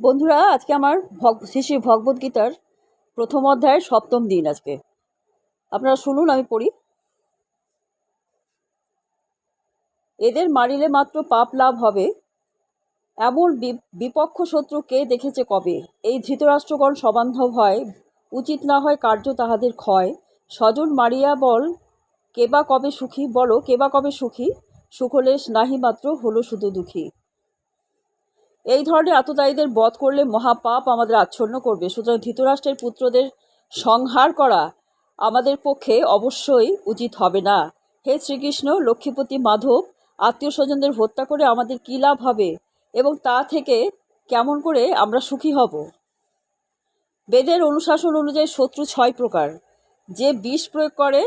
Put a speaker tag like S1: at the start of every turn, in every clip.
S1: বন্ধুরা, আজকে আমার শ্রী শ্রী ভগবদ্গীতার প্রথম অধ্যায়ের সপ্তম দিন আজকে। আপনারা শুনুন, আমি পড়ি। এদের মারিলে মাত্র পাপ লাভ হবে। এমন বিপক্ষ শত্রু কে দেখেছে কবে? এই ধৃতরাষ্ট্রগণ সবান্ধব হয়, উচিত না হয় কার্য তাহাদের ক্ষয়। স্বজন মারিয়া বল, কেবা কবে সুখী? বলো, কেবা কবে সুখী? সুখলেশ নাহি মাত্র হলো শুধু দুঃখী। এই ধরনের আততায়ীদের বধ করলে মহাপাপ আমাদের আচ্ছন্ন করবে। সুতরাং ধৃতরাষ্ট্রের পুত্রদের সংহার করা আমাদের পক্ষে অবশ্যই উচিত হবে না। হে শ্রীকৃষ্ণ, লক্ষ্মীপতি, মাধব আত্মীয় স্বজনদের হত্যা করে আমাদের কী লাভ হবে এবং তা থেকে কেমন করে আমরা সুখী হব? বেদের অনুশাসন অনুযায়ী শত্রু ছয় প্রকার। যে বিষ প্রয়োগ করে,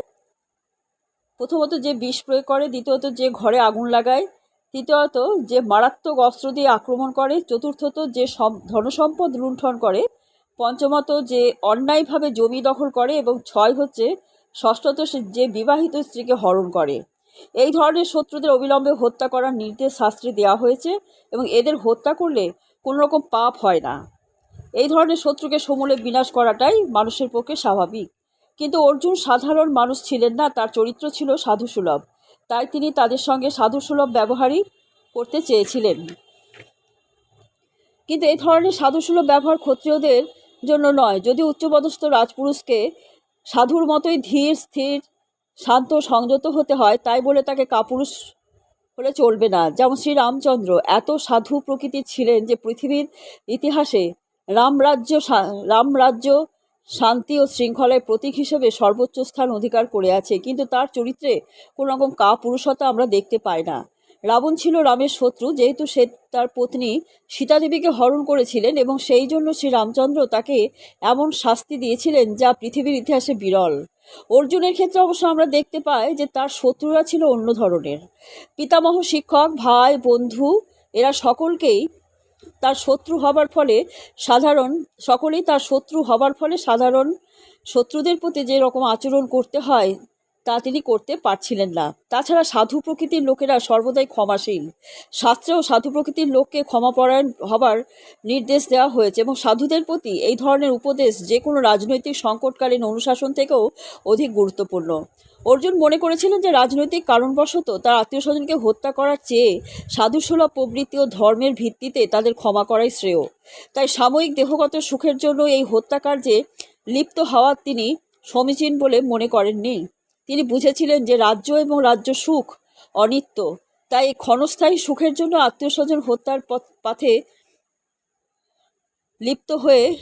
S1: প্রথমত যে বিষ প্রয়োগ করে, দ্বিতীয়ত যে ঘরে আগুন লাগায় তৃতীয়ত, যে মারাত্মক অস্ত্র দিয়ে আক্রমণ করে, চতুর্থত, যে সম- ধনসম্পদ লুণ্ঠন করে, পঞ্চমত, যে অন্যায়ভাবে জমি দখল করে এবং ছয় হচ্ছে, ষষ্ঠত যে বিবাহিত স্ত্রীকে হরণ করে। এই ধরনের শত্রুদের অবিলম্বে হত্যা করার নির্দেশ শাস্ত্রে দেওয়া হয়েছে এবং এদের হত্যা করলে কোনো রকম পাপ হয় না। এই ধরনের শত্রুকে সমূলে বিনাশ করাটাই মানুষের পক্ষে স্বাভাবিক। কিন্তু অর্জুন সাধারণ মানুষ ছিলেন না, তার চরিত্র ছিল সাধুসুলভ। তাই তিনি তাদের সঙ্গে সাধুসুলভ ব্যবহারই করতে চেয়েছিলেন। কিন্তু এই ধরনের সাধুসুলভ ব্যবহার ক্ষত্রিয়দের জন্য নয়। যদি উচ্চপদস্থ রাজপুরুষকে সাধুর মতোই ধীর, স্থির, শান্ত, সংযত হতে হয়, তাই বলে তাকে কাপুরুষ হলে চলবে না। যেমন শ্রী রামচন্দ্র এত সাধু প্রকৃতির ছিলেন যে পৃথিবীর ইতিহাসে রামরাজ্য রামরাজ্য শান্তি ও শৃঙ্খলায় প্রতীক হিসেবে সর্বোচ্চ স্থান অধিকার করে আছে, কিন্তু তার চরিত্রে কোনো রকম কাপুরুষতা আমরা দেখতে পাই না। রাবণ ছিল রামের শত্রু, যেহেতু সে তার পত্নী সীতাদেবীকে হরণ করেছিলেন এবং সেই জন্য শ্রী রামচন্দ্র তাকে এমন শাস্তি দিয়েছিলেন যা পৃথিবীর ইতিহাসে বিরল। অর্জুনের ক্ষেত্রে অবশ্য আমরা দেখতে পাই যে তার শত্রুরা ছিল অন্য ধরনের। পিতামহ, শিক্ষক, ভাই, বন্ধু, এরা সকলকেই তার শত্রু হবার ফলে সাধারণ, সকলেই তার শত্রু হবার ফলে সাধারণ শত্রুদের প্রতি যে রকম আচরণ করতে হয়, তা তিনি করতে পারছিলেন না। তাছাড়া সাধু প্রকৃতির লোকেরা সর্বদাই ক্ষমাশীল। শাস্ত্রেও সাধু প্রকৃতির লোককে ক্ষমাপরায়ণ হবার নির্দেশ দেওয়া হয়েছে এবং সাধুদের প্রতি এই ধরনের উপদেশ যে কোনো রাজনৈতিক সংকটকালীন অনুশাসন থেকেও অধিক গুরুত্বপূর্ণ। অর্জুন মনে করেছিলেন যে রাজনৈতিক কারণবশত তার আত্মীয় স্বজনকে হত্যা করার চেয়ে সাধুসুলভ প্রবৃত্তি ও ধর্মের ভিত্তিতে তাদের ক্ষমা করাই শ্রেয়। তাই সাময়িক দেহগত সুখের জন্য এই হত্যাকার্যে লিপ্ত হওয়া তিনি সমীচীন বলে মনে করেননি। তিনি বুঝেছিলেন যে রাজ্য এবং রাজ্য সুখ অনিত্য। তাই ক্ষণস্থায়ী সুখের জন্য আত্মীয় স্বজন হত্যার পথ- পথে লিপ্ত হয়ে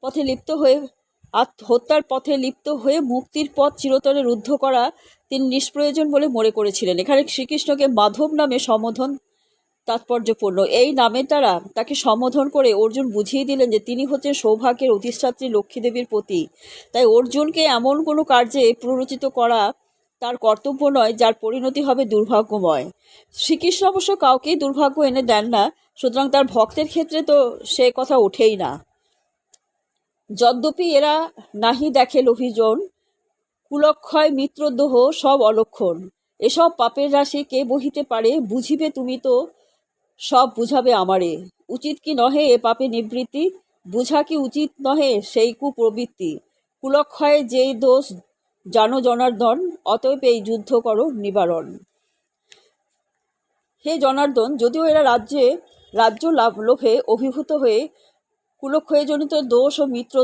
S1: পথে লিপ্ত হয়ে আত- হত্যার পথে লিপ্ত হয়ে মুক্তির পথ চিরতরে রুদ্ধ করা তিনি নিষ্প্রয়োজন বলে মনে করেছিলেন। এখানে শ্রীকৃষ্ণকে মাধব নামে সম্বোধন তাৎপর্যপূর্ণ। এই নামের দ্বারা তাকে সম্বোধন করে অর্জুন বুঝিয়ে দিলেন যে তিনি হচ্ছেন সৌভাগ্যের অধিষ্ঠাত্রী লক্ষ্মীদেবীর প্রতি তাই অর্জুনকে এমন কোনো কার্যে প্ররোচিত করা তার কর্তব্য নয়, যার পরিণতি হবে দুর্ভাগ্যময়। শ্রীকৃষ্ণ অবশ্য কাউকেই দুর্ভাগ্য এনে দেন না, সুতরাং তার ভক্তের ক্ষেত্রে তো সে কথা ওঠেই না। যদ্যপি এরা নাহি দেখে লোভিজন, কুলক্ষয় মিত্রদোহ সব অলক্ষণ। এসব পাপের রাশি কে বহিতে পারে, বুঝিবে তুমি তো, সব বুঝাবে আমারে। উচিত কি নহে এ পাপে নিবৃত্তি? বুঝা কি উচিত নহে সেই কুপ্রবৃত্তি? কুলক্ষয়ে যেই দোষ, জানো জনার্দন, অতএব এই যুদ্ধ করো নিবারণ। হে জনার্দন, যদিও এরা রাজ্যে, রাজ্য লাভ, লোভে অভিভূত হয়ে কুলক্ষয়জনিত দোষ ও মিত্র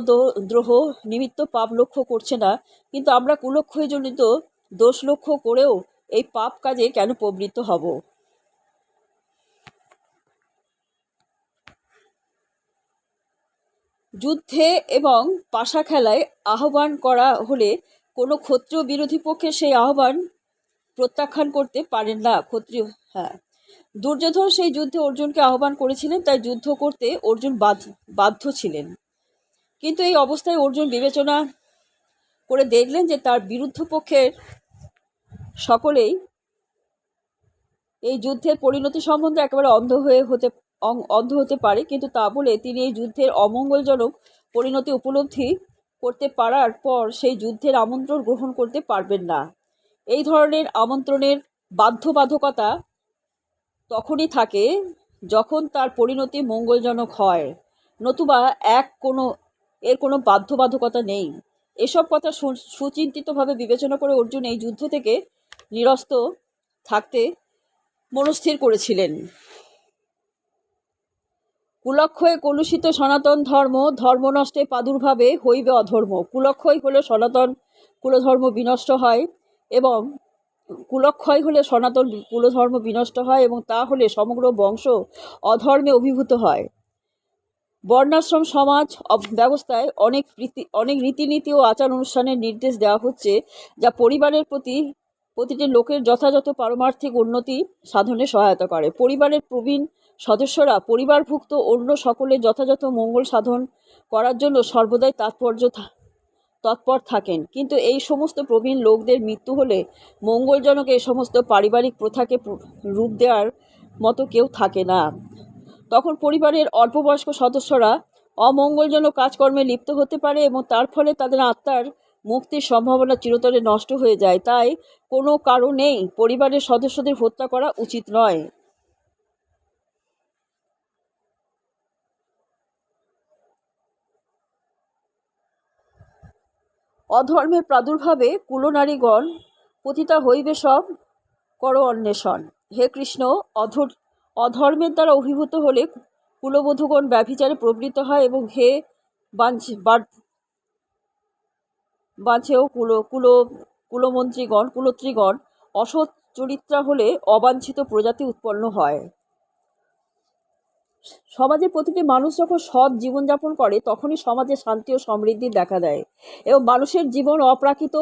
S1: দ্রোহ নিমিত্ত পাপ লক্ষ্য করছে না। কিন্তু আমরা কুলক্ষয়জনিত দোষ লক্ষ্য করেও এই পাপ কাজে কেন প্রবৃত্ত হব? যুদ্ধে এবং পাশা খেলায় আহ্বান করা হলে কোনো ক্ষত্রিয় বিরোধী পক্ষে সেই আহ্বান প্রত্যাখ্যান করতে পারেন না ক্ষত্রিয় হ্যাঁ। দুর্যোধন সেই যুদ্ধে অর্জুনকে আহ্বান করেছিলেন, তাই যুদ্ধ করতে অর্জুন বাধ্য- ছিলেন। কিন্তু এই অবস্থায় অর্জুন বিবেচনা করে দেখলেন যে তার বিরুদ্ধ পক্ষের সকলেই এই যুদ্ধের পরিণতি সম্বন্ধে একেবারে অন্ধ হয়ে হতে অন্ধ হতে পারে। কিন্তু তা বলে তিনি এই যুদ্ধের অমঙ্গলজনক পরিণতি উপলব্ধি করতে পারার পর সেই যুদ্ধের আমন্ত্রণ গ্রহণ করতে পারবেন না। এই ধরনের আমন্ত্রণের বাধ্যবাধকতা তখনই থাকে যখন তার পরিণতি মঙ্গলজনক হয়। নতুবা এক কোনো, এর কোনো বাধ্যবাধকতা নেই। এসব কথা সুচিন্তিতভাবে বিবেচনা করে অর্জুন এই যুদ্ধ থেকে নিরস্ত থাকতে মনস্থির করেছিলেন। কুলক্ষয়ে কলুষিত সনাতন ধর্ম ধর্ম নষ্টে প্রাদুর্ভাবে হইবে অধর্ম। কুলক্ষয় হলে সনাতন কুলধর্ম বিনষ্ট হয় এবং কুলক্ষয় হলে সনাতন কুলধর্ম বিনষ্ট হয় এবং তা হলে সমগ্র বংশ অধর্মে অভিভূত হয়। বর্ণাশ্রম সমাজ ব্যবস্থায় অনেক রীতি অনেক রীতিনীতি ও আচার অনুষ্ঠানের নির্দেশ দেওয়া হচ্ছে, যা পরিবারের প্রতি, প্রতিটি লোকের যথাযথ পারমার্থিক উন্নতি সাধনে সহায়তা করে। পরিবারের প্রবীণ সদস্যরা পরিবারভুক্ত অন্য সকলের যথাযথ মঙ্গল সাধন করার জন্য সর্বদাই তাৎপর্য তৎপর থাকেন। কিন্তু এই সমস্ত প্রবীণ লোকদের মৃত্যু হলে মঙ্গলজনক এই সমস্ত পারিবারিক প্রথাকে রূপ দেওয়ার মতো কেউ থাকে না। তখন পরিবারের অল্পবয়স্ক সদস্যরা অমঙ্গলজনক কাজকর্মে লিপ্ত হতে পারে এবং তার ফলে তাদের আত্মার মুক্তির সম্ভাবনা চিরতরে নষ্ট হয়ে যায়। তাই কোনো কারণেই পরিবারের সদস্যদের হত্যা করা উচিত নয়। অধর্মের প্রাদুর্ভাবে কুলনারীগণ পতিতা হইবে সব কর অন্বেষণ। হে কৃষ্ণ, অধর, অধর্মের দ্বারা অভিভূত হলে কুলবধূগণ ব্যভিচারে প্রবৃত্ত হয় এবং হে বাঞ্ছ বাদ- বাঁচেও কুল কুল, কুলমন্ত্রীগণ, কুলত্রীগণ অসৎ চরিত্রা হলে অবাঞ্ছিত প্রজাতি উৎপন্ন হয়। সমাজে প্রতিটি মানুষ যখন সৎ জীবনযাপন করে, তখনই সমাজে শান্তি ও সমৃদ্ধি দেখা দেয় এবং মানুষের জীবন অপ্রাকৃত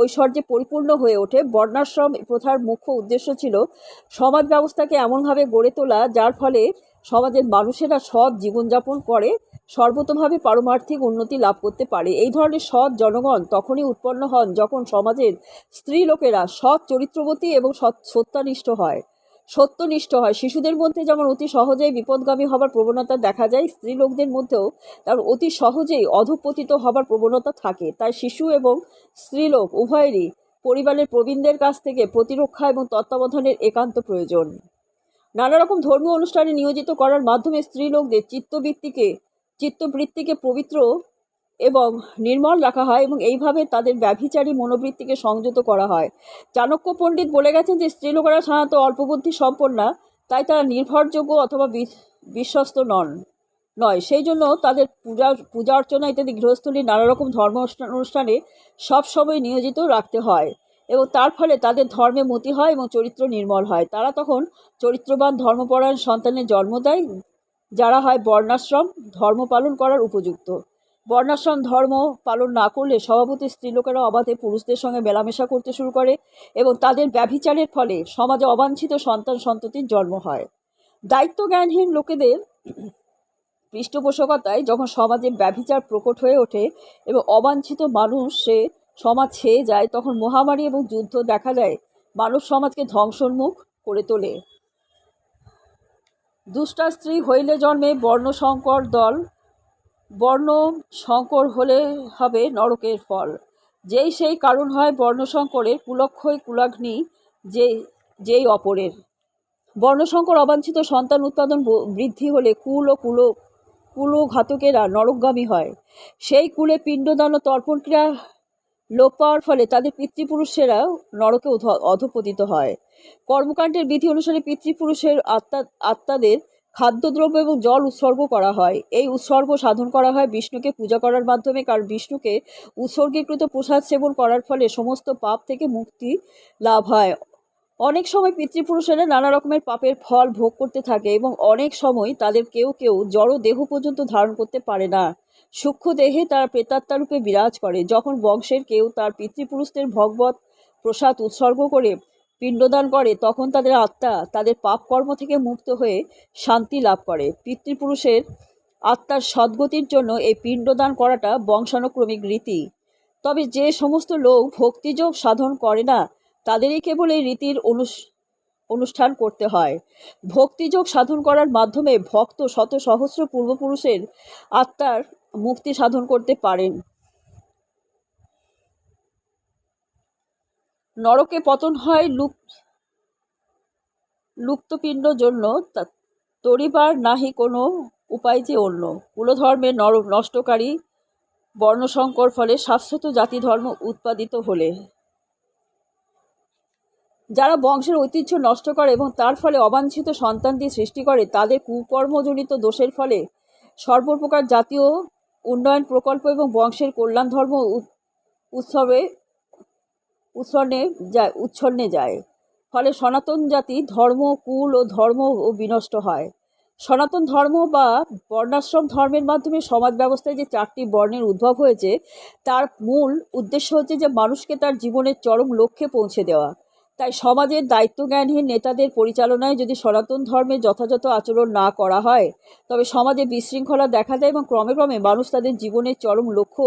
S1: ঐশ্বর্যে পরিপূর্ণ হয়ে ওঠে। বর্ণাশ্রম প্রথার মুখ্য উদ্দেশ্য ছিল সমাজ ব্যবস্থাকে এমনভাবে গড়ে তোলা, যার ফলে সমাজের মানুষেরা সৎ জীবনযাপন করে সর্বতভাবে পারমার্থিক উন্নতি লাভ করতে পারে। এই ধরনের সৎ জনগণ তখনই উৎপন্ন হন যখন সমাজের স্ত্রী লোকেরা সৎ চরিত্রবতী এবং সৎ সত্যানিষ্ঠ হয়। সত্যনিষ্ঠ হয়। শিশুদের মধ্যে যেমন অতি সহজেই বিপদগামী হবার প্রবণতা দেখা যায় স্ত্রী লোকদের মধ্যেও তেমন অতি সহজেই অধঃপতিত হবার প্রবণতা থাকে। তাই শিশু এবং স্ত্রীলোক উভয়েরই পরিবারের প্রবীণদের কাছ থেকে প্রতিরক্ষা এবং তত্ত্বাবধানের একান্ত প্রয়োজন। নানা রকম ধর্মীয় অনুষ্ঠানে নিয়োজিত করার মাধ্যমে স্ত্রীলোকদের চিত্তবৃত্তিকে চিত্তবৃত্তিকে পবিত্র এবং নির্মল রাখা হয় এবং এইভাবে তাদের ব্যভিচারী মনোবৃত্তিকে সংযত করা হয়। চাণক্য পণ্ডিত বলে গেছেন যে স্ত্রীলোকেরা সাধারণত অল্পবুদ্ধি সম্পন্না তাই তারা নির্ভরযোগ্য অথবা বিশ্বস্ত নন, নয়। সেই জন্য তাদের পূজা পূজা অর্চনা ইত্যাদি গৃহস্থলীর নানা রকম ধর্ম অনুষ্ঠান- অনুষ্ঠানে সবসময় নিয়োজিত রাখতে হয় এবং তার ফলে তাদের ধর্মে মতি হয় এবং চরিত্র নির্মল হয়। তারা তখন চরিত্রবান, ধর্মপরায়ণ সন্তানের জন্ম দেয়, যারা হয় বর্ণাশ্রম, ধর্ম পালন করার উপযুক্ত। বর্ণাশ্রম ধর্ম পালন না করলে স্বভাবতই স্ত্রীলোকেরা অবাধে পুরুষদের সঙ্গে মেলামেশা করতে শুরু করে এবং তাদের ব্যভিচারের ফলে সমাজে অবাঞ্ছিত সন্তান সন্ততির জন্ম হয়। দায়িত্ব জ্ঞানহীন লোকেদের পৃষ্ঠপোষকতায় যখন সমাজে ব্যভিচার প্রকট হয়ে ওঠে এবং অবাঞ্ছিত মানুষ সে সমাজ ছেয়ে যায়, তখন মহামারী এবং যুদ্ধ দেখা যায় মানব সমাজকে ধ্বংসোন্মুখ করে তোলে। দুষ্টা স্ত্রী হইলে জন্মে বর্ণশঙ্কর দল বর্ণ সংকর হলে হবে নরকের ফল। যেই সেই কারণ হয় বর্ণসংকরের কুলক্ষয় কুলাগ্নি যে, যেই অপরের। বর্ণসংকর অবাঞ্ছিত সন্তান উৎপাদন বৃদ্ধি হলে কুল ও কুল কুল ঘাতকেরা নরকগামী হয়। সেই কুলে পিণ্ডদান ও তর্পণ ক্রিয়া লোপ পাওয়ার ফলে তাদের পিতৃপুরুষেরা নরকে অধ- অধপতিত হয়। কর্মকাণ্ডের বিধি অনুসারে পিতৃপুরুষের আত্মা, আত্মাদের খাদ্যদ্রব্য এবং জল উৎসর্গ করা হয়। এই উৎসর্গ সাধন করা হয় বিষ্ণুকে পূজা করার মাধ্যমে, কারণ বিষ্ণুকে উৎসর্গীকৃত প্রসাদ সেবন করার ফলে সমস্ত পাপ থেকে মুক্তি লাভ হয়। অনেক সময় পিতৃপুরুষেরা নানা রকমের পাপের ফল ভোগ করতে থাকে এবং অনেক সময় তাদের কেউ কেউ জড় দেহ পর্যন্ত ধারণ করতে পারে না। সূক্ষ্ম দেহে তারা প্রেতাত্মা রূপে বিরাজ করে। যখন বংশের কেউ তার পিতৃপুরুষদের ভগবত প্রসাদ উৎসর্গ করে পিণ্ডদান করে, তখন তাদের আত্মা তাদের পাপ কর্ম থেকে মুক্ত হয়ে শান্তি লাভ করে। পিতৃপুরুষের আত্মার সদ্গতির জন্য এই পিণ্ডদান করাটা বংশানুক্রমিক রীতি। তবে যে সমস্ত লোক ভক্তিযোগ সাধন করে না, তাদেরই কেবল এই রীতির অনুষ্ঠান করতে হয়। ভক্তিযোগ সাধন করার মাধ্যমে ভক্ত শত সহস্র পূর্বপুরুষের আত্মার মুক্তি সাধন করতে পারেন। নরকে পতন হয় লুপ লুপ্তপিণ্ড জন্য। তরিবার নাহি কোনো উপায় যে অন্য। কুলধর্মের নর নষ্টকারী বর্ণসংকর ফলে শাশ্বত জাতি ধর্ম উৎপাদিত হলে। যারা বংশের ঐতিহ্য নষ্ট করে এবং তার ফলে অবাঞ্ছিত সন্তানটি সৃষ্টি করে, তাদের কুকর্মজনিত দোষের ফলে সর্বপ্রকার জাতীয় উন্নয়ন প্রকল্প এবং বংশের কল্যাণ ধর্ম উৎসবে উৎসন্নে যায় উচ্ছন্নে যায়। ফলে সনাতন জাতি ধর্ম, কুল ও ধর্ম ও বিনষ্ট হয়। সনাতন ধর্ম বা বর্ণাশ্রম ধর্মের মাধ্যমে সমাজ ব্যবস্থায় যে চারটি বর্ণের উদ্ভব হয়েছে, তার মূল উদ্দেশ্য হচ্ছে যে মানুষকে তার জীবনের চরম লক্ষ্যে পৌঁছে দেওয়া। তাই সমাজের দায়িত্বজ্ঞানহীন নেতাদের পরিচালনায় যদি সনাতন ধর্মে যথাযথ আচরণ না করা হয়, তবে সমাজে বিশৃঙ্খলা দেখা দেয় এবং ক্রমে ক্রমে মানুষ তাদের জীবনের চরম লক্ষ্য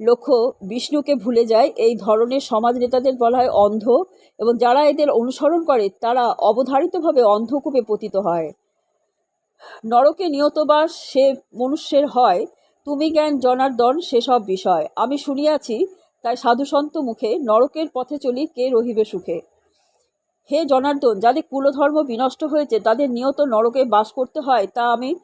S1: লক্ষ্য বিষ্ণুকে ভুলে যায়। এই ধরনের সমাজ নেতাদের বলা হয় অন্ধ এবং যারা এদের অনুসরণ করে, তারা অবধারিতভাবে অন্ধকূপে পতিত হয়। নরকে নিয়ত বাস সে মনুষ্যের হয়, তুমি জ্ঞান জনার্দন সেসব বিষয়। আমি শুনিয়াছি, তাই সাধুসন্ত মুখে নরকের পথে চলি, কে রহিবে সুখে? হে জনার্দন, যাদের কুলধর্ম বিনষ্ট হয়েছে, তাদের নিয়ত নরকে বাস করতে হয়, তা আমি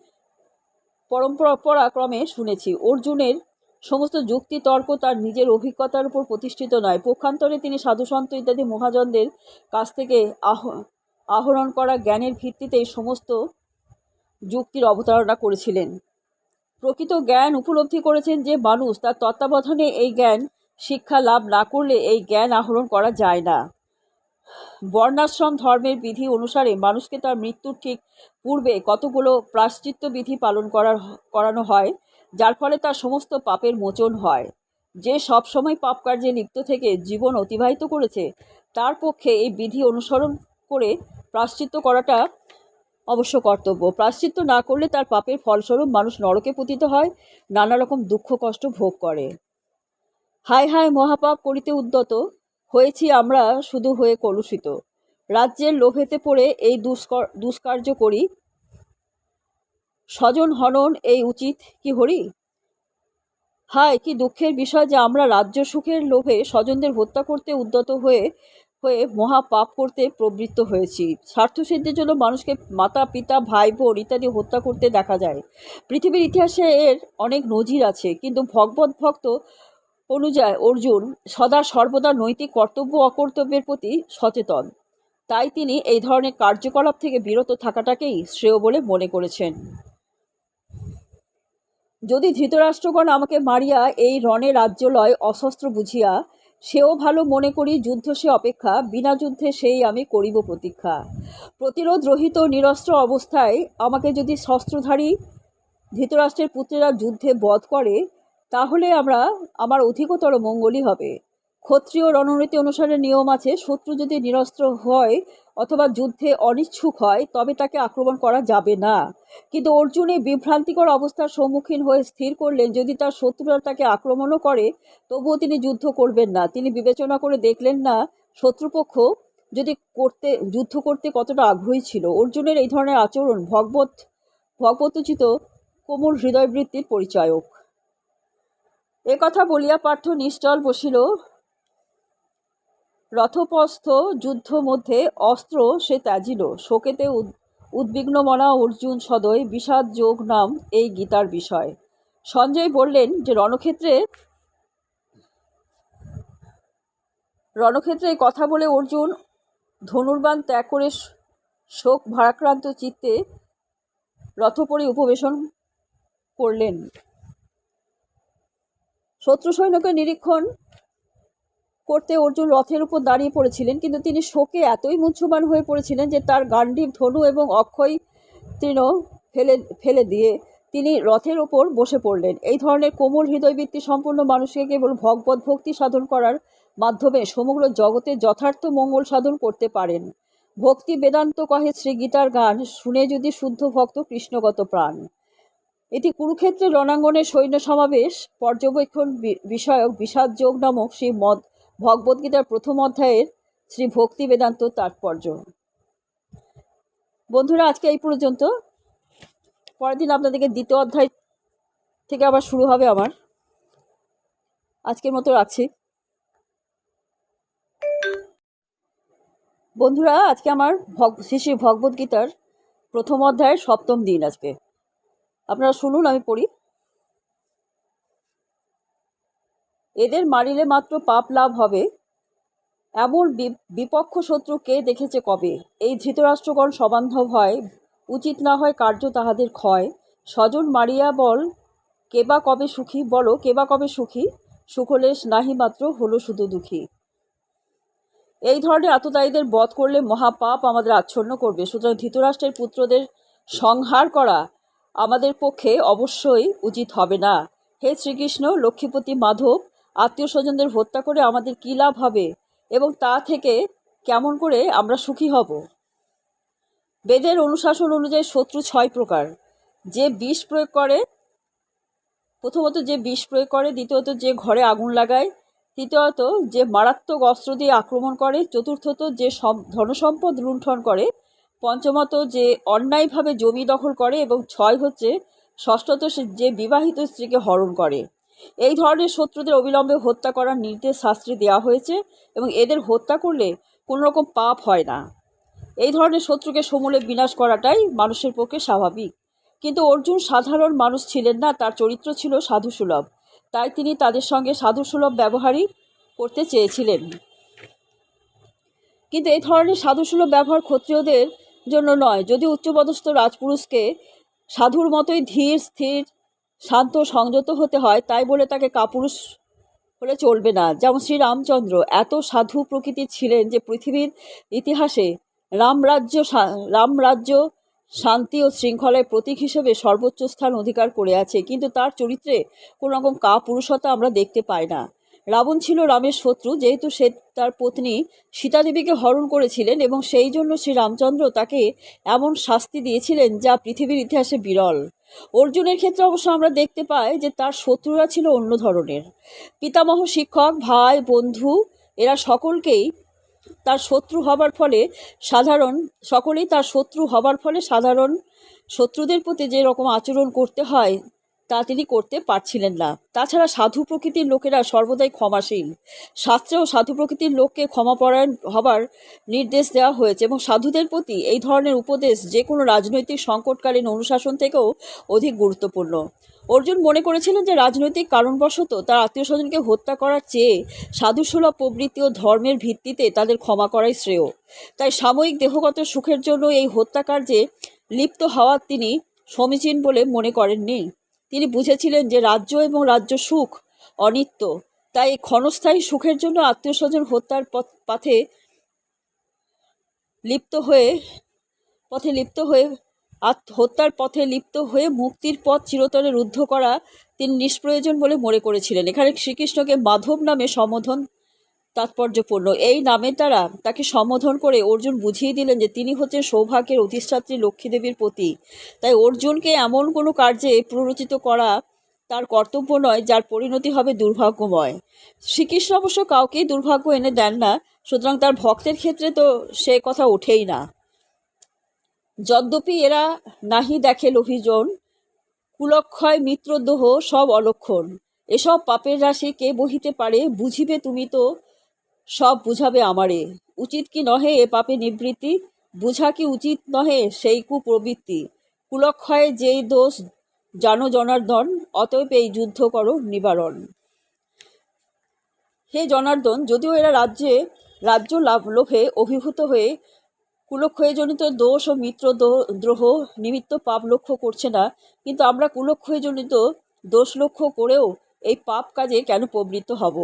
S1: পরম্পরা ক্রমে শুনেছি। অর্জুনের সমস্ত যুক্তি তর্ক তার নিজের অভিজ্ঞতার উপর প্রতিষ্ঠিত নয়। পক্ষান্তরে তিনি সাধুসন্ত ইত্যাদি মহাজনদের কাছ থেকে আহ, আহরণ করা জ্ঞানের ভিত্তিতে সমস্ত যুক্তির অবতারণা করেছিলেন। প্রকৃত জ্ঞান উপলব্ধি করেছেন যে মানুষ তার তত্ত্বাবধানে এই জ্ঞান শিক্ষা লাভ না করলে এই জ্ঞান আহরণ করা যায় না। বর্ণাশ্রম ধর্মের বিধি অনুসারে মানুষকে তার মৃত্যুর ঠিক পূর্বে কতগুলো প্রাশ্চিত্য বিধি পালন করার, করানো হয় যার ফলে তার সমস্ত পাপের মোচন হয়। যে সব সময় পাপ কার্যে লিপ্ত থেকে জীবন অতিবাহিত করেছে, তার পক্ষে এই বিধি অনুসরণ করে প্রাশ্চিত্য করাটা অবশ্য কর্তব্য। প্রাশ্চিত্য না করলে তার পাপের ফলস্বরূপ মানুষ নরকে পতিত হয়, নানা রকম দুঃখ কষ্ট ভোগ করে। হায় হায় মহাপাপ করিতে উদ্যত হয়েছি আমরা শুধু হয়ে কলুষিত। রাজ্যের লোভেতে পড়ে এই দুষ্কর দুষ্কার্য করি স্বজন হনন এই উচিত কি হরি? হায়, কি দুঃখের বিষয় যে আমরা রাজ্য সুখের লোভে স্বজনদের হত্যা করতে উদ্যত হয়ে হয়ে মহা পাপ করতে প্রবৃত্ত হয়েছি। স্বার্থসিদ্ধির জন্য মানুষকে মাতা, পিতা, ভাই, বোন ইত্যাদি হত্যা করতে দেখা যায়। পৃথিবীর ইতিহাসে এর অনেক নজির আছে, কিন্তু ভগবত ভক্ত অনুযায়ী অর্জুন সদা সর্বদা নৈতিক কর্তব্য অকর্তব্যের প্রতি সচেতন। তাই তিনি এই ধরনের কার্যকলাপ থেকে বিরত থাকাটাকেই শ্রেয় বলে মনে করেছেন। যদি ধৃতরাষ্ট্রগণ আমাকে মারিয়া এই রণে রাজ্য লয় অশস্ত্র বুঝিয়া, সেও ভালো মনে করি যুদ্ধ সে অপেক্ষা, বিনা যুদ্ধে সেই আমি করিব প্রতীক্ষা। প্রতিরোধ রহিত নিরস্ত্র অবস্থায় আমাকে যদি শস্ত্রধারী ধৃতরাষ্ট্রের পুত্রেরা যুদ্ধে বধ করে, তাহলে আমরা, আমার অধিকতর মঙ্গলই হবে। ক্ষত্রিয় রণনীতি অনুসারে নিয়ম আছে, শত্রু যদি নিরস্ত্র হয় অথবা যুদ্ধে অনিচ্ছুক হয়, তবে তাকে আক্রমণ করা যাবে না। কিন্তু অর্জুন এই বিভ্রান্তিকর অবস্থার সম্মুখীন হয়ে স্থির করলেন। যদি তার শত্রুরা তাকে আক্রমণও করে, তবুও তিনি যুদ্ধ করবেন না। তিনি বিবেচনা করে দেখলেন না, শত্রুপক্ষ যদি করতে, যুদ্ধ করতে কতটা আগ্রহী ছিল। অর্জুনের এই ধরনের আচরণ ভগবত ভগবতোচিত কোমল হৃদয়বৃত্তির পরিচায়ক। কথা বলিয়া পার্থ নিশ্চল বসিল। রথপস্থ যুদ্ধ মধ্যে অস্ত্র সে ত্যাজিল। শোকেতে উদ- উদ্বিগ্ন মনা অর্জুন সদয় বিষাদ যোগ নাম এই গীতার বিষয়। সঞ্জয় বললেন যে, রণক্ষেত্রে রণক্ষেত্রে কথা বলে অর্জুন ধনুর্বাণ ত্যাগ করে শোক ভারাক্রান্ত চিত্তে রথপরি উপবেশন করলেন। শত্রু সৈন্যকে নিরীক্ষণ করতে অর্জুন রথের উপর দাঁড়িয়ে পড়েছিলেন, কিন্তু তিনি শোকে এতই মুহ্যমান হয়ে পড়েছিলেন যে তার গান্ডীব ধনু এবং অক্ষয় তৃণ ফেলে ফেলে দিয়ে তিনি রথের ওপর বসে পড়লেন। এই ধরনের কোমল হৃদয়বৃত্তি সম্পন্ন মানুষকে কেবল ভগবত ভক্তি সাধন করার মাধ্যমে সমগ্র জগতে যথার্থ মঙ্গল সাধন করতে পারেন। ভক্তি বেদান্ত কহে শ্রী গীতার গান, শুনে যদি শুদ্ধ ভক্ত কৃষ্ণগত প্রাণ। এটি কুরুক্ষেত্রের রণাঙ্গনের সৈন্য সমাবেশ, পর্যবেক্ষণ বিষয়ক বিষাদ যোগ নামক সেই মদ ভগবদ্গীতার প্রথম অধ্যায়ের শ্রী ভক্তি বেদান্ত তাৎপর্য। বন্ধুরা, আজকে এই পর্যন্ত। পরের দিন আপনাদেরকে দ্বিতীয় অধ্যায় থেকে আবার শুরু হবে আমার। আজকের মতো রাখছি। বন্ধুরা, আজকে আমার শ্রী শ্রী ভগবদ্গীতার প্রথম অধ্যায়ের সপ্তম দিন আজকে। আপনারা শুনুন, আমি পড়ি। এদের মারিলে মাত্র পাপ লাভ হবে। এমন বিপক্ষ শত্রু কে দেখেছে কবে? এই ধৃতরাষ্ট্রগণ সবান্ধব হয় উচিত না হয় কার্য তাহাদের ক্ষয়। স্বজন মারিয়া বল কেবা কবে সুখী? বলো কেবা কবে সুখী? সুখলেশ, নাহি মাত্র, হলো শুধু দুঃখী। এই ধরনের আততায়ীদের বধ করলে মহাপাপ আমাদের আচ্ছন্ন করবে। সুতরাং ধৃতরাষ্ট্রের পুত্রদের সংহার করা আমাদের পক্ষে অবশ্যই উচিত হবে না। হে শ্রীকৃষ্ণ, লক্ষ্মীপতি মাধব আত্মীয় স্বজনদের হত্যা করে আমাদের কী লাভ হবে এবং তা থেকে কেমন করে আমরা সুখী হব? বেদের অনুশাসন অনুযায়ী শত্রু ছয় প্রকার। যে বিষ প্রয়োগ করে, প্রথমত যে বিষ প্রয়োগ করে, দ্বিতীয়ত যে ঘরে আগুন লাগায়, তৃতীয়ত যে মারাত্মক অস্ত্র দিয়ে আক্রমণ করে, চতুর্থত যে সম- ধনসম্পদ লুণ্ঠন করে, পঞ্চমত যে অন্যায়ভাবে জমি দখল করে এবং ছয় হচ্ছে, ষষ্ঠত যে বিবাহিত স্ত্রীকে হরণ করে। এই ধরনের শত্রুদের অবিলম্বে হত্যা করার নির্দেশ শাস্ত্রে দেওয়া হয়েছে এবং এদের হত্যা করলে কোনো রকম পাপ হয় না। এই ধরনের শত্রুকে সমূলে বিনাশ করাটাই মানুষের পক্ষে স্বাভাবিক। কিন্তু অর্জুন সাধারণ মানুষ ছিলেন না, তার চরিত্র ছিল সাধুসুলভ। তাই তিনি তাদের সঙ্গে সাধুসুলভ ব্যবহারই করতে চেয়েছিলেন। কিন্তু এই ধরনের সাধুসুলভ ব্যবহার ক্ষত্রিয়দের জন্য নয়। যদি উচ্চপদস্থ রাজপুরুষকে সাধুর মতোই ধীর, স্থির শান্ত সংযত হতে হয়, তাই বলে তাকে কাপুরুষ হলে চলবে না। যেমন শ্রীরামচন্দ্র এত সাধু প্রকৃতির ছিলেন যে পৃথিবীর ইতিহাসে রামরাজ্য রামরাজ্য শান্তি ও শৃঙ্খলার প্রতীক হিসেবে সর্বোচ্চ স্থান অধিকার করে আছে। কিন্তু তার চরিত্রে কোনো রকম কাপুরুষতা আমরা দেখতে পাই না। রাবণ ছিল রামের শত্রু, যেহেতু সে তার পত্নী সীতাদেবীকে হরণ করেছিলেন এবং সেই জন্য শ্রী রামচন্দ্র তাকে এমন শাস্তি দিয়েছিলেন যা পৃথিবীর ইতিহাসে বিরল। অর্জুনের ক্ষেত্রে অবশ্য আমরা দেখতে পাই যে তার শত্রুরা ছিল অন্য ধরনের। পিতামহ শিক্ষক, ভাই, বন্ধু, এরা সকলকেই তার শত্রু হবার ফলে সাধারণ, সকলেই তার শত্রু হবার ফলে সাধারণ শত্রুদের প্রতি যে রকম আচরণ করতে হয় তা তিনি করতে পারছিলেন না। তাছাড়া সাধু প্রকৃতির লোকেরা সর্বদাই ক্ষমাশীল। শাস্ত্রেও সাধু প্রকৃতির লোককে ক্ষমাপরায়ণ হবার নির্দেশ দেওয়া হয়েছে এবং সাধুদের প্রতি এই ধরনের উপদেশ যে কোনো রাজনৈতিক সংকটকালীন অনুশাসন থেকেও অধিক গুরুত্বপূর্ণ। অর্জুন মনে করেছিলেন যে রাজনৈতিক কারণবশত তার আত্মীয় স্বজনকে হত্যা করার চেয়ে সাধুসুলভ প্রবৃত্তি ও ধর্মের ভিত্তিতে তাদের ক্ষমা করাই শ্রেয়। তাই সাময়িক দেহগত সুখের জন্য এই হত্যাকার্যে লিপ্ত হওয়া তিনি সমীচীন বলে মনে করেননি। তিনি বুঝেছিলেন যে রাজ্য এবং রাজ্য সুখ, অনিত্য। তাই ক্ষণস্থায়ী সুখের জন্য আত্মীয় স্বজন হত্যার পথ- লিপ্ত হয়ে, পথে লিপ্ত হয়ে হত্যার পথে লিপ্ত হয়ে মুক্তির পথ চিরতরে রুদ্ধ করা তিনি নিষ্প্রয়োজন বলে মনে করেছিলেন। এখানে শ্রীকৃষ্ণকে মাধব নামে সম্বোধন তাৎপর্যপূর্ণ। এই নামের দ্বারা তাকে সম্বোধন করে অর্জুন বুঝিয়ে দিলেন যে তিনি হচ্ছেন সৌভাগ্যের অধিষ্ঠাত্রী লক্ষ্মী দেবীর প্রতি তাই অর্জুনকে এমন কোনো কার্যে প্ররোচিত করা তার কর্তব্য নয়, যার পরিণতি হবে দুর্ভাগ্যময়। শ্রীকৃষ্ণ অবশ্য কাউকেই দুর্ভাগ্য এনে দেন না, সুতরাং তার ভক্তের ক্ষেত্রে তো সে কথা ওঠেই না। যদ্যপি এরা নাহি দেখে লোভিজন, কুলক্ষয় মিত্রদোহ সব অলক্ষণ। এসব পাপের রাশি কে বহিতে পারে বুঝিবে তুমি তো সব বুঝাবে আমারে। উচিত কি নহে এ পাপে নিবৃত্তি? বুঝা কি উচিত নহে সেই কুপ্রবৃত্তি? কুলক্ষয়ে যেই দোষ, জানো জনার্দন অতএব এই যুদ্ধ করো নিবারণ। হে জনার্দন, যদিও এরা রাজ্যে, রাজ্য লাভ, লোভে অভিভূত হয়ে কুলক্ষয়জনিত দোষ ও মিত্র দ্রোহ নিমিত্ত পাপ লক্ষ্য করছে না, কিন্তু আমরা কুলক্ষয়জনিত দোষ লক্ষ্য করেও এই পাপ কাজে কেন প্রবৃত্ত হব?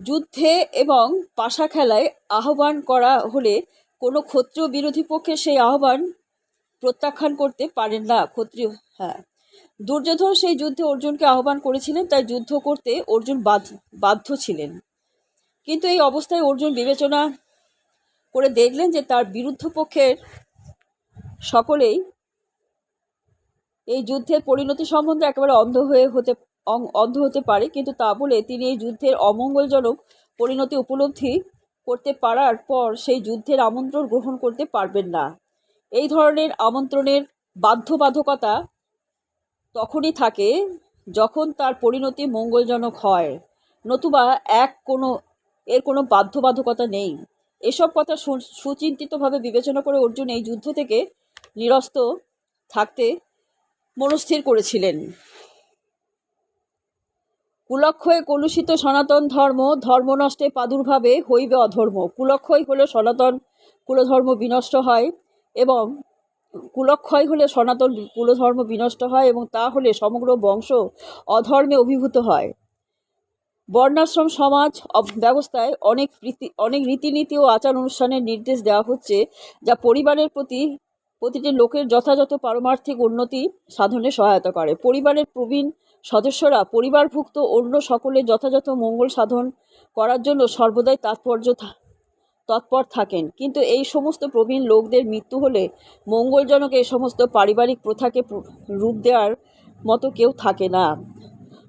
S1: যুদ্ধে এবং পাশা খেলায় আহ্বান করা হলে কোনো ক্ষত্রিয় বিরোধী পক্ষে সেই আহ্বান প্রত্যাখ্যান করতে পারেন না ক্ষত্রিয় হ্যাঁ। দুর্যোধন সেই যুদ্ধে অর্জুনকে আহ্বান করেছিলেন, তাই যুদ্ধ করতে অর্জুন বাধ্য ছিলেন। কিন্তু এই অবস্থায় অর্জুন বিবেচনা করে দেখলেন যে তার বিরুদ্ধ পক্ষের সকলেই এই যুদ্ধের পরিণতি সম্বন্ধে একেবারে অন্ধ হয়ে হতে অন্ধ হতে পারে, কিন্তু তা বলে তিনি এই যুদ্ধের অমঙ্গলজনক পরিণতি উপলব্ধি করতে পারার পর সেই যুদ্ধের আমন্ত্রণ গ্রহণ করতে পারবেন না। এই ধরনের আমন্ত্রণের বাধ্যবাধকতা তখনই থাকে যখন তার পরিণতি মঙ্গলজনক হয়। নতুবা এক কোনো, এর কোনো বাধ্যবাধকতা নেই। এসব কথা সুচিন্তিতভাবে বিবেচনা করে অর্জুন এই যুদ্ধ থেকে নিরস্ত থাকতে মনস্থির করেছিলেন। কুলক্ষয়ে কলুষিত সনাতন ধর্ম ধর্ম নষ্টে প্রাদুর্ভাবে হইবে অধর্ম। কুলক্ষয় হলে সনাতন কুলধর্ম বিনষ্ট হয় এবং কুলক্ষয় হলে সনাতন কুলধর্ম বিনষ্ট হয় এবং তা হলে সমগ্র বংশ অধর্মে অভিভূত হয়। বর্ণাশ্রম সমাজ ব্যবস্থায় অনেক রীতি অনেক রীতিনীতি ও আচার অনুষ্ঠানের নির্দেশ দেওয়া হচ্ছে যা পরিবারের প্রতি, প্রতিটি লোকের যথাযথ পারমার্থিক উন্নতি সাধনে সহায়তা করে। পরিবারের প্রবীণ সদস্যরা পরিবারভুক্ত অন্য সকলের যথাযথ মঙ্গল সাধন করার জন্য সর্বদাই তাৎপর্য তৎপর থাকেন। কিন্তু এই সমস্ত প্রবীণ লোকদের মৃত্যু হলে মঙ্গলজনক এই সমস্ত পারিবারিক প্রথাকে রূপ দেওয়ার মতো কেউ থাকে না।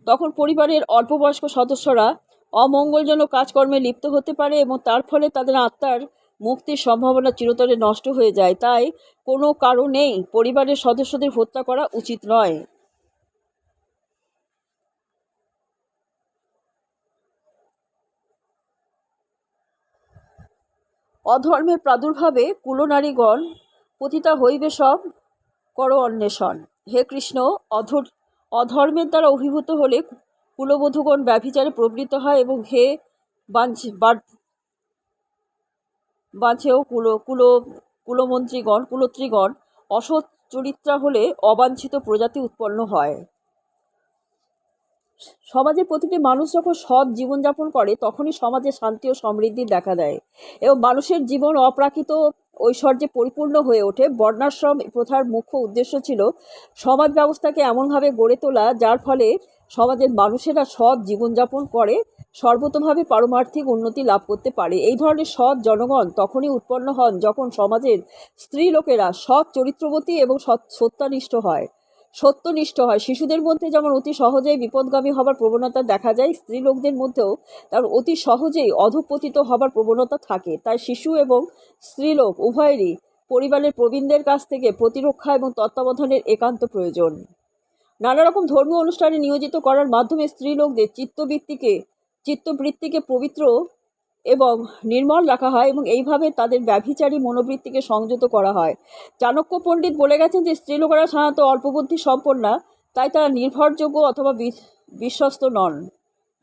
S1: তখন পরিবারের অল্পবয়স্ক সদস্যরা অমঙ্গলজনক কাজকর্মে লিপ্ত হতে পারে এবং তার ফলে তাদের আত্মার মুক্তির সম্ভাবনা চিরতরে নষ্ট হয়ে যায়। তাই কোনো কারণেই পরিবারের সদস্যদের হত্যা করা উচিত নয়। অধর্মের প্রাদুর্ভাবে কুলনারীগণ পতিতা হইবে সব করো অন্বেষণ। হে কৃষ্ণ, অধর, অধর্মের দ্বারা অভিভূত হলে কুলবধূগণ ব্যভিচারে প্রবৃত্ত হয় এবং হে বাঞ্ছে বাঁচেও কুল কুল, কুলমন্ত্রীগণ, কুলত্রীগণ অসৎ চরিত্রা হলে অবাঞ্ছিত প্রজাতি উৎপন্ন হয়। সমাজের প্রতিটি মানুষ যখন সৎ জীবনযাপন করে, তখনই সমাজে শান্তি ও সমৃদ্ধি দেখা দেয় এবং মানুষের জীবন অপ্রাকৃত ঐশ্বর্যে পরিপূর্ণ হয়ে ওঠে। বর্ণাশ্রম প্রথার মুখ্য উদ্দেশ্য ছিল সমাজ ব্যবস্থাকে এমনভাবে গড়ে তোলা, যার ফলে সমাজের মানুষেরা সৎ জীবনযাপন করে সর্বতোভাবে পারমার্থিক উন্নতি লাভ করতে পারে। এই ধরনের সৎ জনগণ তখনই উৎপন্ন হন যখন সমাজের স্ত্রী লোকেরা সৎ চরিত্রবতী এবং সৎ সত্যানিষ্ঠ হয়। সত্যনিষ্ঠ হয়। শিশুদের মধ্যে যেমন অতি সহজেই বিপদগামী হবার প্রবণতা দেখা যায় স্ত্রী লোকদের মধ্যেও তার অতি সহজেই অধঃপতিত হবার প্রবণতা থাকে। তাই শিশু এবং স্ত্রীলোক উভয়েরই পরিবারের প্রবীণদের কাছ থেকে প্রতিরক্ষা এবং তত্ত্বাবধানের একান্ত প্রয়োজন। নানা রকম ধর্মীয় অনুষ্ঠানে নিয়োজিত করার মাধ্যমে স্ত্রী লোকদের চিত্তবৃত্তিকে চিত্তবৃত্তিকে পবিত্র এবং নির্মল রাখা হয় এবং এইভাবে তাদের ব্যভিচারী মনোবৃত্তিকে সংযত করা হয়। চাণক্য পণ্ডিত বলে গেছেন যে, স্ত্রীলোকেরা সাধারণত অল্পবুদ্ধি সম্পন্না তাই তারা নির্ভরযোগ্য অথবা বিস- বিশ্বস্ত নন,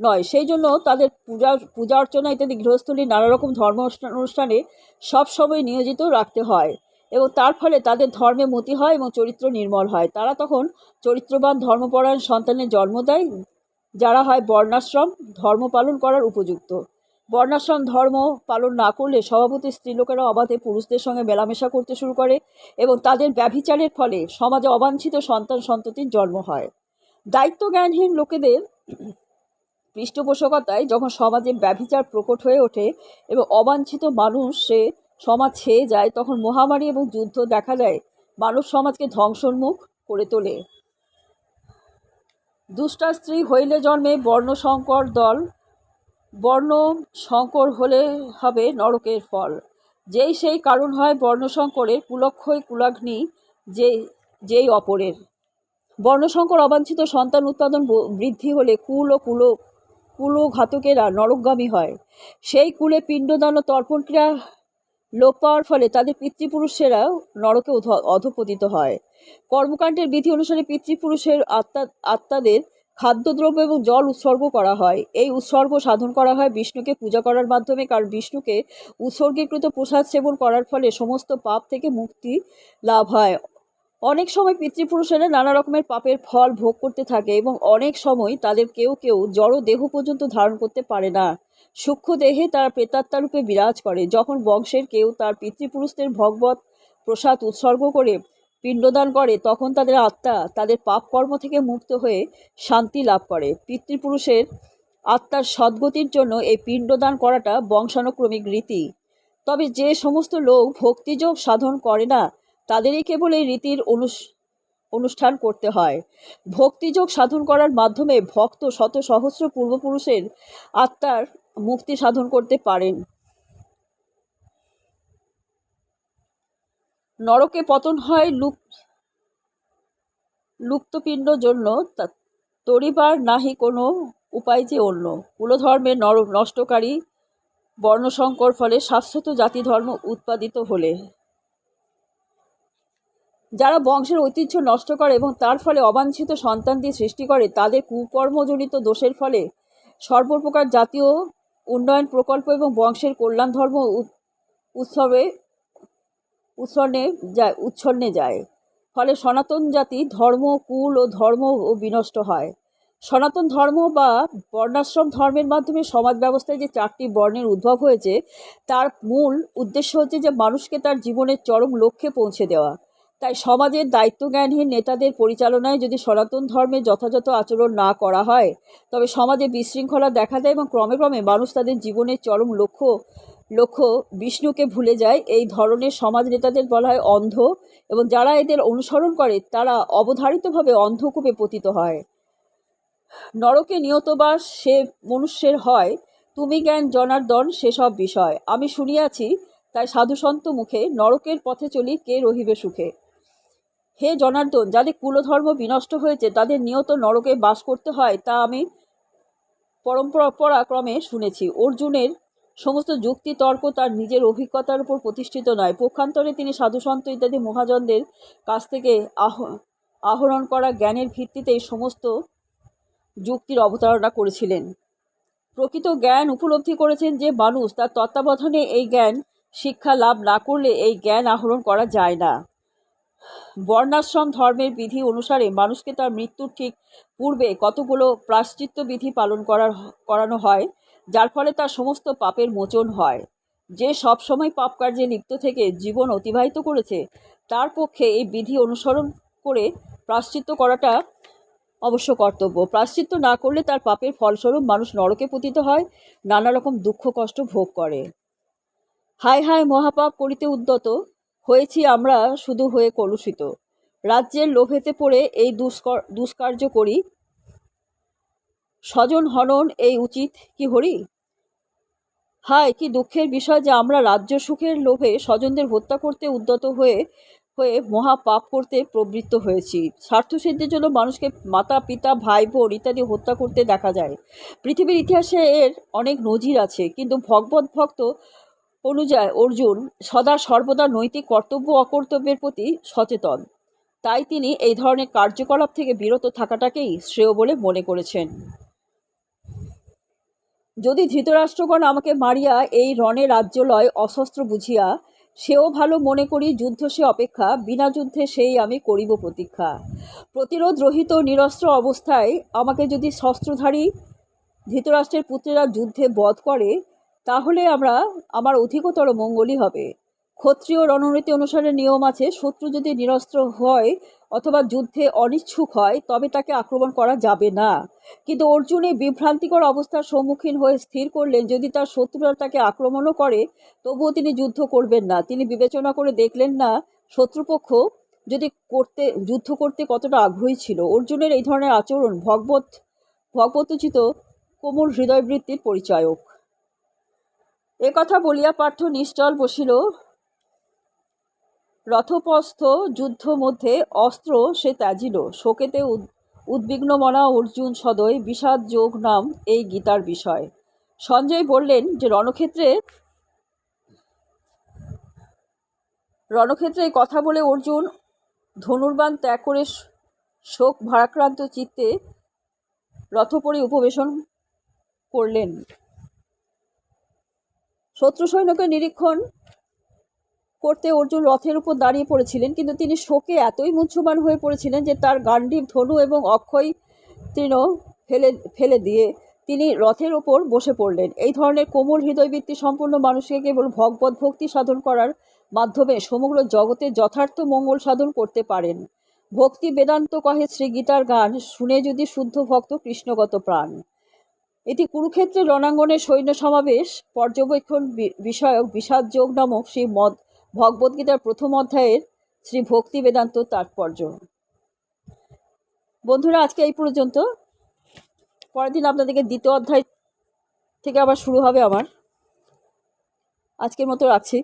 S1: নয়। সেই জন্য তাদের পূজা পূজা অর্চনা ইত্যাদি গৃহস্থলীর নানা রকম ধর্ম অনুষ্ঠানে সবসময় নিয়োজিত রাখতে হয় এবং তার ফলে তাদের ধর্মে মতি হয় এবং চরিত্র নির্মল হয়। তারা তখন চরিত্রবান ধর্মপরায়ণ সন্তানের জন্ম দেয়, যারা হয় বর্ণাশ্রম, ধর্ম পালন করার উপযুক্ত। বর্ণাশ্রম ধর্ম পালন না করলে স্বভাবতই স্ত্রীলোকেরা অবাধে পুরুষদের সঙ্গে মেলামেশা করতে শুরু করে এবং তাদের ব্যভিচারের ফলে সমাজে অবাঞ্ছিত সন্তান সন্ততির জন্ম হয়। দায়িত্ব জ্ঞানহীন লোকেদের পৃষ্ঠপোষকতায় যখন সমাজে ব্যভিচার প্রকট হয়ে ওঠে এবং অবাঞ্ছিত মানুষ সে সমাজ ছেয়ে যায়, তখন মহামারী এবং যুদ্ধ দেখা দেয়। মানুষ সমাজকে ধ্বংসোন্মুখ করে তোলে। দুষ্টা স্ত্রী হইলে জন্মে বর্ণশঙ্কর দল বর্ণ সংকর হলে হবে নরকের ফল। যেই সেই কারণ হয় বর্ণশঙ্করের কুলক্ষয় কুলাগ্নি যে, যেই অপরের। বর্ণশঙ্কর অবাঞ্ছিত সন্তান উৎপাদন বৃদ্ধি হলে কুল ও কুল কুল ঘাতকেরা নরকগামী হয়। সেই কুলে পিণ্ডদান ও তর্পণ ক্রিয়া লোপ পাওয়ার ফলে তাদের পিতৃপুরুষেরা নরকে অধ- অধঃপতিত হয়। কর্মকাণ্ডের বিধি অনুসারে পিতৃপুরুষের আত্মা, আত্মাদের খাদ্যদ্রব্য এবং জল উৎসর্গ করা হয়। এই উৎসর্গ সাধন করা হয় বিষ্ণুকে পূজা করার মাধ্যমে, কারণ বিষ্ণুকে উৎসর্গীকৃত প্রসাদ সেবন করার ফলে সমস্ত পাপ থেকে মুক্তি লাভ হয়। অনেক সময় পিতৃপুরুষেরা নানা রকমের পাপের ফল ভোগ করতে থাকে এবং অনেক সময় তাদের কেউ কেউ জড় দেহ পর্যন্ত ধারণ করতে পারে না। সূক্ষ্ম দেহে তারা প্রেতাত্মা রূপে বিরাজ করে। যখন বংশের কেউ তার পিতৃপুরুষদের ভগবত প্রসাদ উৎসর্গ করে পিণ্ডদান করে, তখন তাদের আত্মা তাদের পাপ কর্ম থেকে মুক্ত হয়ে শান্তি লাভ করে। পিতৃপুরুষের আত্মার সদ্গতির জন্য এই পিণ্ডদান করাটা বংশানুক্রমিক রীতি। তবে যে সমস্ত লোক ভক্তিযোগ সাধন করে না, তাদেরই কেবল এই রীতির অনুষ্ঠান করতে হয়। ভক্তিযোগ সাধন করার মাধ্যমে ভক্ত শত সহস্র পূর্বপুরুষের আত্মার মুক্তি সাধন করতে পারেন। নরকে পতন হয় লুপ লুপ্তপিণ্ড জন্য তরিবার নাহি কোনো উপায় যে অন্য। কুলধর্মের নর, নষ্টকারী বর্ণসংকর ফলে শাশ্বত জাতি ধর্ম উৎপাদিত হলে। যারা বংশের ঐতিহ্য নষ্ট করে এবং তার ফলে অবাঞ্ছিত সন্তানদের সৃষ্টি করে, তাদের কুকর্মজনিত দোষের ফলে সর্বপ্রকার জাতীয় উন্নয়ন প্রকল্প এবং বংশের কল্যাণ ধর্ম উৎ- উৎসবে উৎসন্নে যায় উচ্ছন্নে যায়। ফলে সনাতন জাতি ধর্ম, কুল ও ধর্ম ও বিনষ্ট হয়। সনাতন ধর্ম বা বর্ণাশ্রম ধর্মের মাধ্যমে সমাজ ব্যবস্থায় যে চারটি বর্ণের উদ্ভব হয়েছে, তার মূল উদ্দেশ্য হচ্ছে যে মানুষকে তার জীবনের চরম লক্ষ্যে পৌঁছে দেওয়া। তাই সমাজের দায়িত্বজ্ঞানহীন নেতাদের পরিচালনায় যদি সনাতন ধর্মের যথাযথ আচরণ না করা হয়, তবে সমাজে বিশৃঙ্খলা দেখা দেয় এবং ক্রমে ক্রমে মানুষ তাদের জীবনের চরম লক্ষ্য লক্ষ্য বিষ্ণুকে ভুলে যায়। এই ধরনের সমাজ নেতাদের বলা হয় অন্ধ এবং যারা এদের অনুসরণ করে, তারা অবধারিতভাবে অন্ধকূপে পতিত হয়। নরকে নিয়ত বাস সে মনুষ্যের হয়, তুমি জ্ঞান জনার্দন সেসব বিষয়। আমি শুনিয়াছি, তাই সাধুসন্ত মুখে নরকের পথে চলি, কে রহিবে সুখে? হে জনার্দন, যাদের কুলধর্ম বিনষ্ট হয়েছে, তাদের নিয়ত নরকে বাস করতে হয়, তা আমি পরম্পরা ক্রমে শুনেছি। অর্জুনের সমস্ত যুক্তি, তর্ক তার নিজের অভিজ্ঞতার উপর প্রতিষ্ঠিত নয়। পক্ষান্তরে তিনি সাধুসন্ত ইত্যাদি মহাজনদের কাছ থেকে আহ, আহরণ করা জ্ঞানের ভিত্তিতে এই সমস্ত যুক্তির অবতারণা করেছিলেন। প্রকৃত জ্ঞান উপলব্ধি করেছেন যে মানুষ তার তত্ত্বাবধানে এই জ্ঞান শিক্ষা লাভ না করলে এই জ্ঞান আহরণ করা যায় না। বর্ণাশ্রম ধর্মের বিধি অনুসারে মানুষকে তার মৃত্যুর ঠিক পূর্বে কতগুলো প্রাশ্চিত্য বিধি পালন করার করানো হয় যার ফলে তার সমস্ত পাপের মোচন হয়। যে সব সময় পাপ কার্যে লিপ্ত থেকে জীবন অতিবাহিত করেছে, তার পক্ষে এই বিধি অনুসরণ করে প্রাশ্চিত্য করাটা অবশ্য কর্তব্য। প্রাশ্চিত্য না করলে তার পাপের ফলস্বরূপ মানুষ নরকে পতিত হয়, নানা রকম দুঃখ কষ্ট ভোগ করে। হায় হায় মহাপাপ করিতে উদ্যত, হয়েছি আমরা শুধু হয়ে কলুষিত। রাজ্যের লোভেতে পড়ে এই দুষ্কর দুষ্কার্য করি স্বজন হনন এই উচিত কি হরি? হায়, কি দুঃখের বিষয় যে আমরা রাজ্য সুখের লোভে স্বজনদের হত্যা করতে উদ্যত হয়ে হয়ে মহা পাপ করতে প্রবৃত্ত হয়েছি। স্বার্থসিদ্ধির জন্য মানুষকে মাতা, পিতা, ভাই, বোন ইত্যাদি হত্যা করতে দেখা যায়। পৃথিবীর ইতিহাসে এর অনেক নজির আছে, কিন্তু ভগবত ভক্ত অনুযায়ী অর্জুন সদা সর্বদা নৈতিক কর্তব্য অকর্তব্যের প্রতি সচেতন। তাই তিনি এই ধরনের কার্যকলাপ থেকে বিরত থাকাটাকেই শ্রেয় বলে মনে করেছেন। যদি ধৃতরাষ্ট্রগণ আমাকে মারিয়া এই রণে রাজ্য লয় অশস্ত্র বুঝিয়া, সেও ভালো মনে করি যুদ্ধ সে অপেক্ষা, বিনা যুদ্ধে সেই আমি করিব প্রতীক্ষা। প্রতিরোধ রহিত নিরস্ত্র অবস্থায় আমাকে যদি শস্ত্রধারী ধৃতরাষ্ট্রের পুত্রেরা যুদ্ধে বধ করে, তাহলে আমরা, আমার অধিকতর মঙ্গলই হবে। ক্ষত্রিয় রণনীতি অনুসারে নিয়ম আছে, শত্রু যদি নিরস্ত্র হয় অথবা যুদ্ধে অনিচ্ছুক হয়, তবে তাকে আক্রমণ করা যাবে না। কিন্তু অর্জুন এই বিভ্রান্তিকর অবস্থার সম্মুখীন হয়ে স্থির করলেন, যদি তার শত্রুরা তাকে আক্রমণও করে, তবুও তিনি যুদ্ধ করবেন না। তিনি বিবেচনা করে দেখলেন না, শত্রুপক্ষ যদি করতে, যুদ্ধ করতে কতটা আগ্রহী ছিল। অর্জুনের এই ধরনের আচরণ ভগবত ভগবতোচিত কোমল হৃদয়বৃত্তির পরিচায়ক। কথা বলিয়া পার্থ নিশ্চল বসিল রথপস্থ যুদ্ধ মধ্যে অস্ত্র সে ত্যাজিল। শোকেতে উদ- উদ্বিগ্ন মনা অর্জুন সদয় বিষাদ যোগ নাম এই গীতার বিষয়। সঞ্জয় বললেন যে, রণক্ষেত্রে রণক্ষেত্রে কথা বলে অর্জুন ধনুর্বাণ ত্যাগ করে শোক ভারাক্রান্ত চিত্তে রথপরি উপবেশন করলেন। শত্রু সৈন্যকে নিরীক্ষণ করতে অর্জুন রথের উপর দাঁড়িয়ে পড়েছিলেন, কিন্তু তিনি শোকে এতই মুহ্যমান হয়ে পড়েছিলেন যে তার গান্ডীব ধনু এবং অক্ষয় তৃণ ফেলে ফেলে দিয়ে তিনি রথের ওপর বসে পড়লেন। এই ধরনের কোমল হৃদয়বৃত্তি সম্পন্ন মানুষকে কেবল ভগবত ভক্তি সাধন করার মাধ্যমে সমগ্র জগতে যথার্থ মঙ্গল সাধন করতে পারেন। ভক্তি বেদান্ত কহে শ্রী গীতার গান, শুনে যদি শুদ্ধ ভক্ত কৃষ্ণগত প্রাণ। এটি কুরুক্ষেত্রের রণাঙ্গনের সৈন্য সমাবেশ পর্যবেক্ষণ বিষয়ক বিষাদ যোগ নামক সেই মদ ভগবদ্গীতার প্রথম অধ্যায়ের শ্রী ভক্তি বেদান্ত তাৎপর্য। বন্ধুরা, আজকে এই পর্যন্ত। পরের দিন আপনাদেরকে দ্বিতীয় অধ্যায় থেকে আবার শুরু হবে আমার। আজকের মতো রাখছি।